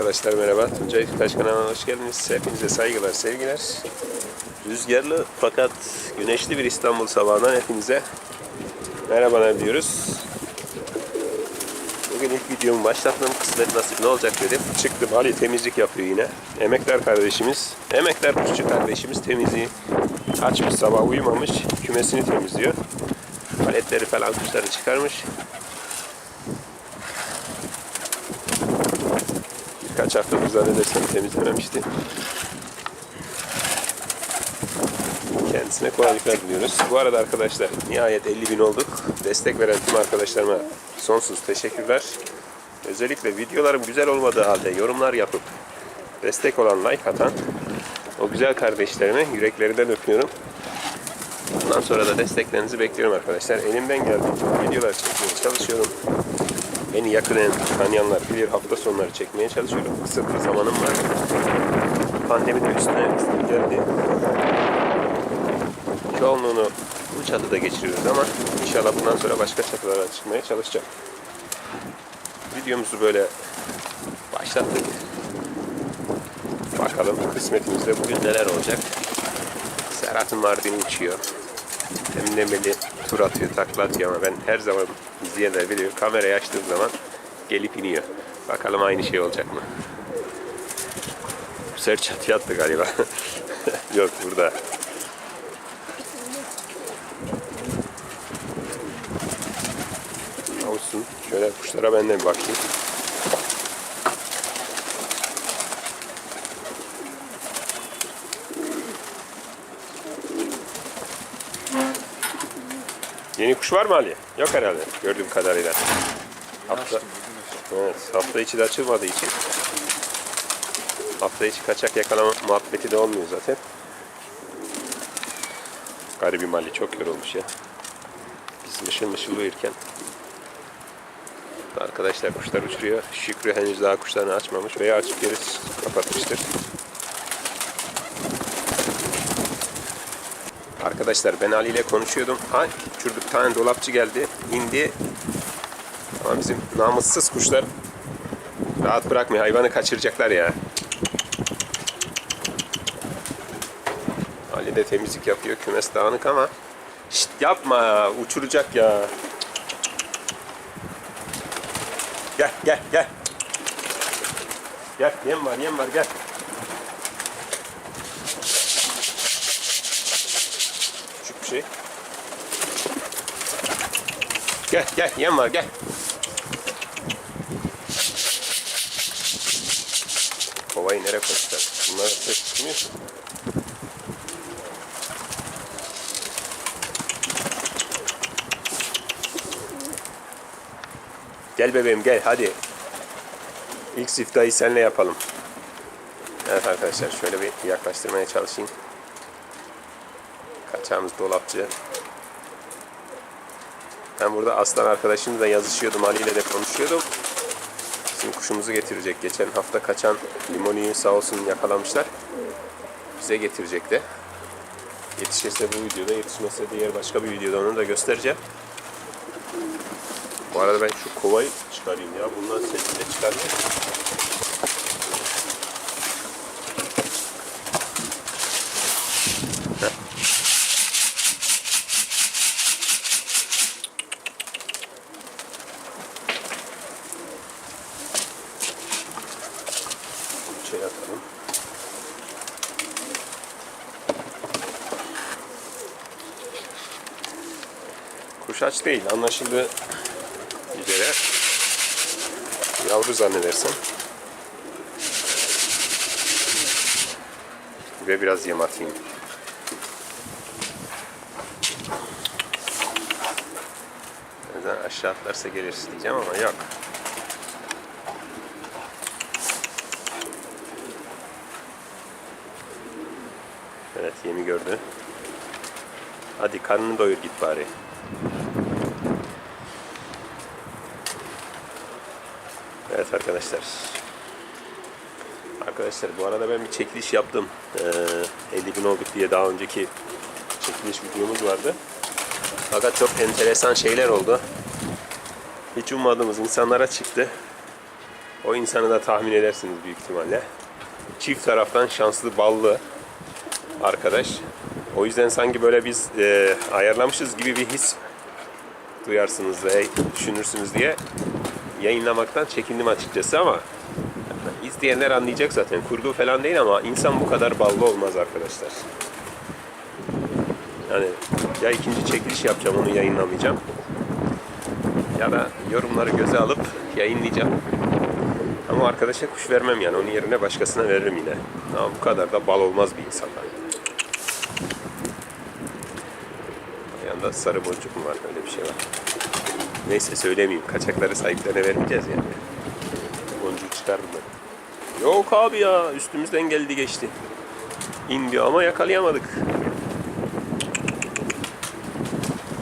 Arkadaşlar merhaba. Tuncay Taş kanalına hoş geldiniz. Hepinize saygılar, sevgiler. Rüzgarlı fakat güneşli bir İstanbul sabahından hepinize merhabalar diyoruz. Bugün ilk videomu başlattım. Kısmet nasip ne olacak dedim. Çıktım. Ali temizlik yapıyor yine. Emekler kardeşimiz, emekler kuşçu kardeşimiz temizliği açmış sabah uyumamış. Kümesini temizliyor. Paletleri falan kuşları çıkarmış. Birkaç haftadır zannedersem temizlememişti. Kendisine kolaylıklar diliyoruz. Bu arada arkadaşlar nihayet 50 bin olduk. Destek veren tüm arkadaşlarıma sonsuz teşekkürler. Özellikle videolarım güzel olmadığı halde yorumlar yapıp destek olan like atan o güzel kardeşlerime yüreklerinden öpüyorum. Bundan sonra da desteklerinizi bekliyorum arkadaşlar. Elimden geldiğince videolar çekmeye çalışıyorum. Beni yakinen tanıyanlar bilir hafta sonları çekmeye çalışıyorum. Kısıtlı zamanım var. Pandemi de üstüne geldi. Çoğunluğunu bu çatıda geçiriyoruz ama inşallah bundan sonra başka çatılara çıkmaya çalışacağım. Videomuzu böyle başlattık. Bakalım kısmetimizde bugün neler olacak. Serhat'ın Mardin'i uçuyor. Emnemeli tur atıyor, takla atıyor ama ben her zaman izleyenler biliyor. Kamerayı açtığım zaman gelip iniyor. Bakalım aynı şey olacak mı? Bu sefer çatıya galiba. Yok burada. Olsun. Şöyle kuşlara ben de bir bakayım. Yeni kuş var mı Ali? Yok herhalde gördüğüm kadarıyla. Hafta, evet, hafta içi de açılmadığı için hafta içi kaçak yakalama muhabbeti de olmuyor zaten. Garibim Ali çok yorulmuş ya. Biz mışıl mışıl uyurken Arkadaşlar kuşlar uçuruyor. Şükrü henüz daha kuşlarını açmamış veya açıp geri kapatmıştır. Arkadaşlar ben Ali ile konuşuyordum. Ha uçurduk. Bir tane dolapçı geldi. indi. Ama bizim namussuz kuşlar rahat bırakmıyor. Hayvanı kaçıracaklar ya. Ali de temizlik yapıyor. Kümes dağınık ama Şşt yapma. Uçuracak ya. Gel gel gel. Gel yem var yem var gel. Küçük bir şey. Gel gel yem var gel. Kovayı nereye koymuşlar? Bunlar ses çıkmıyor. ki. Gel bebeğim gel hadi. İlk siftahı seninle yapalım. Evet arkadaşlar şöyle bir yaklaştırmaya çalışayım. Kaçağımız dolapçı. Ben burada aslan arkadaşımla yazışıyordum. Ali ile de konuşuyordum. Bizim kuşumuzu getirecek. Geçen hafta kaçan limoniyi sağ olsun yakalamışlar. Bize getirecek de. Yetişirse bu videoda, yetişmezse diğer başka bir videoda onu da göstereceğim. Bu arada ben şu kovayı çıkarayım ya. Bundan sesini de çıkarayım. Heh. İçeri atalım. Kuş aç değil anlaşıldı üzere yavru zannedersem ve biraz yem atayım. Birazdan aşağı atlarsa gelirsin diyeceğim ama yok. Evet yemi gördü. Hadi karnını doyur git bari. Evet arkadaşlar. Arkadaşlar bu arada ben bir çekiliş yaptım. Ee, 50 bin olduk diye daha önceki çekiliş videomuz vardı. Fakat çok enteresan şeyler oldu. Hiç ummadığımız insanlara çıktı. O insanı da tahmin edersiniz büyük ihtimalle. Çift taraftan şanslı ballı arkadaş. O yüzden sanki böyle biz e, ayarlamışız gibi bir his duyarsınız ve düşünürsünüz diye yayınlamaktan çekindim açıkçası ama izleyenler anlayacak zaten. Kurgu falan değil ama insan bu kadar ballı olmaz arkadaşlar. Yani ya ikinci çekiliş yapacağım onu yayınlamayacağım. Ya da yorumları göze alıp yayınlayacağım. Ama arkadaşa kuş vermem yani. Onun yerine başkasına veririm yine. Ama bu kadar da bal olmaz bir insandan. Sarı boncuk mu var? Öyle bir şey var. Neyse söylemeyeyim. Kaçakları sahiplerine vermeyeceğiz yani. Boncuğu çıkardım ben. Yok abi ya. Üstümüzden geldi geçti. İndi ama yakalayamadık.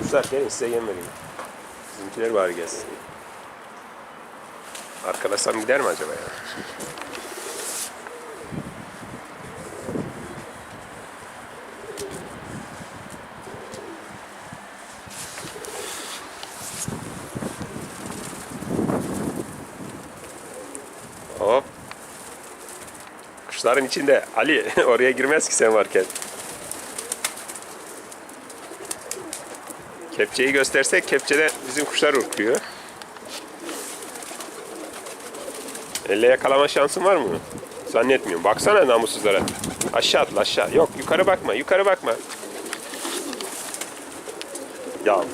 Kuşlar gelin size yem vereyim. Bizimkiler bari gelsin. Arkadaşlarım gider mi acaba ya? Kuşların içinde. Ali oraya girmez ki sen varken. Kepçeyi göstersek kepçede bizim kuşlar ürküyor. Elle yakalama şansın var mı? Zannetmiyorum. Baksana namussuzlara. Aşağı atla aşağı. Yok yukarı bakma. Yukarı bakma. Ya.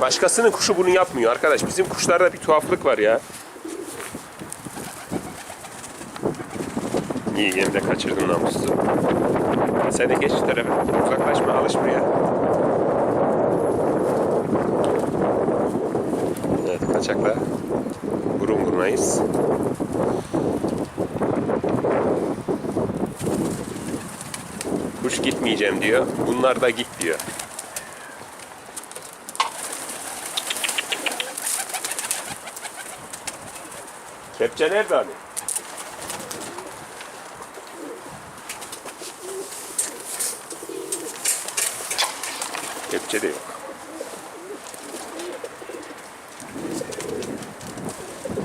Başkasının kuşu bunu yapmıyor arkadaş. Bizim kuşlarda bir tuhaflık var ya. İyi yine de kaçırdın namussuzu. Sen de geç şu tarafa. Uzaklaşma alış. Evet kaçakla burun burunayız. Kuş gitmeyeceğim diyor. Bunlar da git diyor. Kepçe nerede Ali? Kepçe de yok.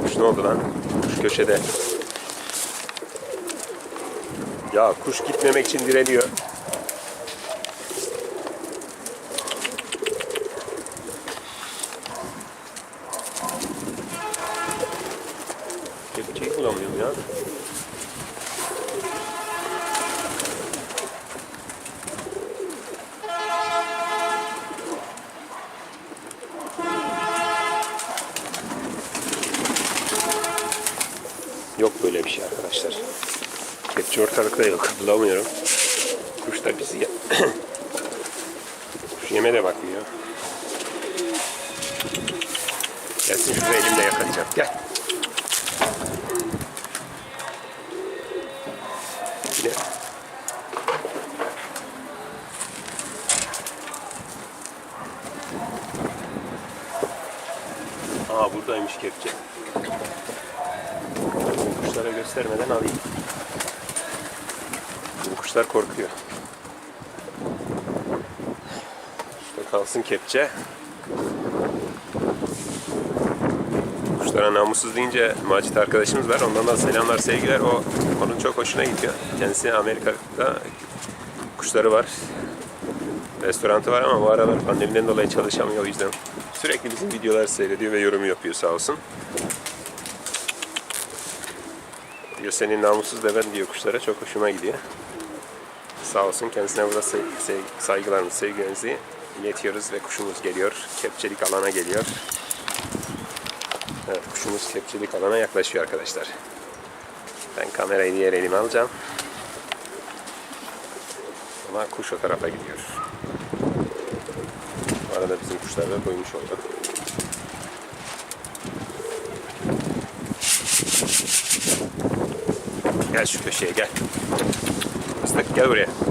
Kuş ne oldu lan? Kuş köşede. Ya kuş gitmemek için direniyor. Kepçeyi bulamıyorum ya. Yok böyle bir şey arkadaşlar. Kepçe ortalıkta yok. Bulamıyorum. Kuş da bizi ye- Yeme de bakmıyor. Gelsin şurada elimle yakalayacağım. Gel. Yine. Aa buradaymış kepçe. Kuşlara göstermeden alayım. Bu kuşlar korkuyor. Kalsın kepçe. Kuşlara namussuz deyince Macit arkadaşımız var. Ondan da selamlar, sevgiler. O onun çok hoşuna gidiyor. Kendisi Amerika'da kuşları var. Restoranı var ama bu aralar pandemiden dolayı çalışamıyor o yüzden. Sürekli bizim videoları seyrediyor ve yorum yapıyor sağ olsun. Diyor senin namussuz da ben diyor kuşlara çok hoşuma gidiyor. Sağ olsun kendisine burada saygılarımızı, sevgilerimizi iletiyoruz ve kuşumuz geliyor. Kepçelik alana geliyor. Evet kuşumuz kepçelik alana yaklaşıyor arkadaşlar. Ben kamerayı diğer elime alacağım. Ama kuş o tarafa gidiyor. Bu arada bizim kuşlar da doymuş oldu. Gel şu köşeye gel. Fıstık gel buraya.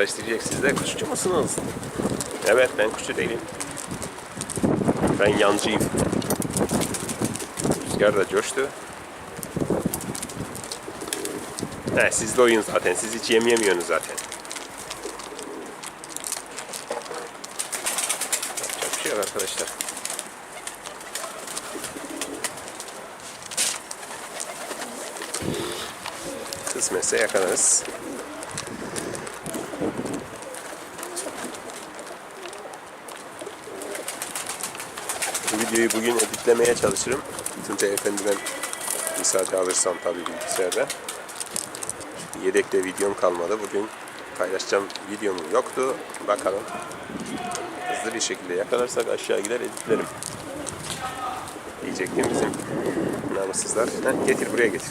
Arkadaş diyecek siz de kuşçu musunuz? Evet ben kuşçu değilim. Ben yancıyım. Rüzgar da coştu. He, siz de oyun zaten. Siz hiç yem yemiyorsunuz zaten. Yapacak bir şey yok arkadaşlar. Kısmetse yakalarız. Bu videoyu bugün editlemeye çalışırım. Tuncay Efendi'den müsaade alırsam tabii bilgisayarda. Yedekte videom kalmadı. Bugün paylaşacağım videom yoktu. Bakalım. Hızlı bir şekilde yakalarsak aşağı gider editlerim. Diyecektim bizim namussuzlar. Getir buraya getir.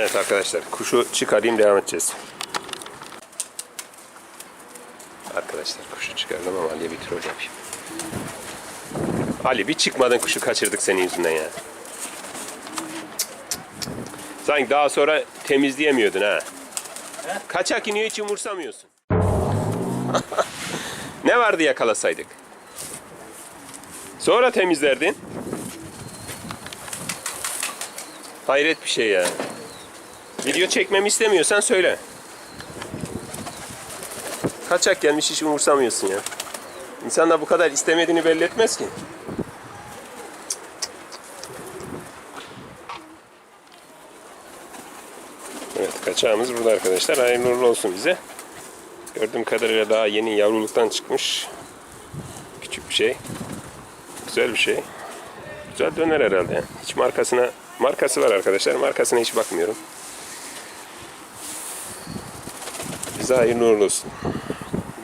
Evet arkadaşlar kuşu çıkarayım devam edeceğiz. Arkadaşlar kuşu çıkardım ama Ali'ye bir troll yapayım. Ali bir çıkmadın kuşu kaçırdık senin yüzünden ya. Sanki daha sonra temizleyemiyordun ha. Kaçak iniyor hiç umursamıyorsun. ne vardı yakalasaydık? Sonra temizlerdin. Hayret bir şey ya. Video çekmemi istemiyorsan söyle. Kaçak gelmiş hiç umursamıyorsun ya. İnsan da bu kadar istemediğini belli etmez ki. Evet kaçağımız burada arkadaşlar. Hayırlı uğurlu olsun bize. Gördüğüm kadarıyla daha yeni yavruluktan çıkmış. Küçük bir şey. Güzel bir şey. Güzel döner herhalde. Hiç markasına markası var arkadaşlar. Markasına hiç bakmıyorum. Bize hayırlı uğurlu olsun.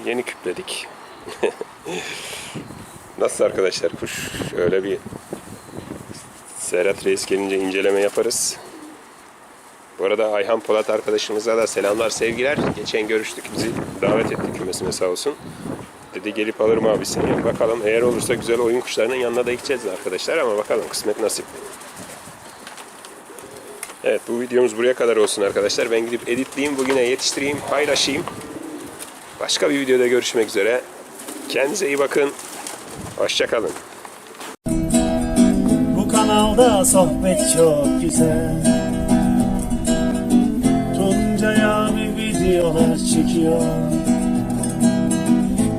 Yeni küpledik. Nasıl arkadaşlar kuş? Öyle bir Serhat Reis gelince inceleme yaparız. Bu arada Ayhan Polat arkadaşımıza da selamlar, sevgiler. Geçen görüştük, bizi davet etti kümesine sağ olsun. Dedi gelip alırım abisini. Bakalım eğer olursa güzel oyun kuşlarının yanına da gideceğiz arkadaşlar ama bakalım kısmet nasip. Evet bu videomuz buraya kadar olsun arkadaşlar. Ben gidip editleyeyim, bugüne yetiştireyim, paylaşayım. Başka bir videoda görüşmek üzere. Kendinize iyi bakın. Hoşçakalın. Bu kanalda sohbet çok güzel Tuncay abi videolar çekiyor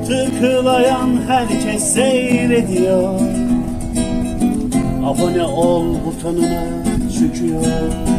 Tıklayan herkes seyrediyor Abone ol butonuna çıkıyor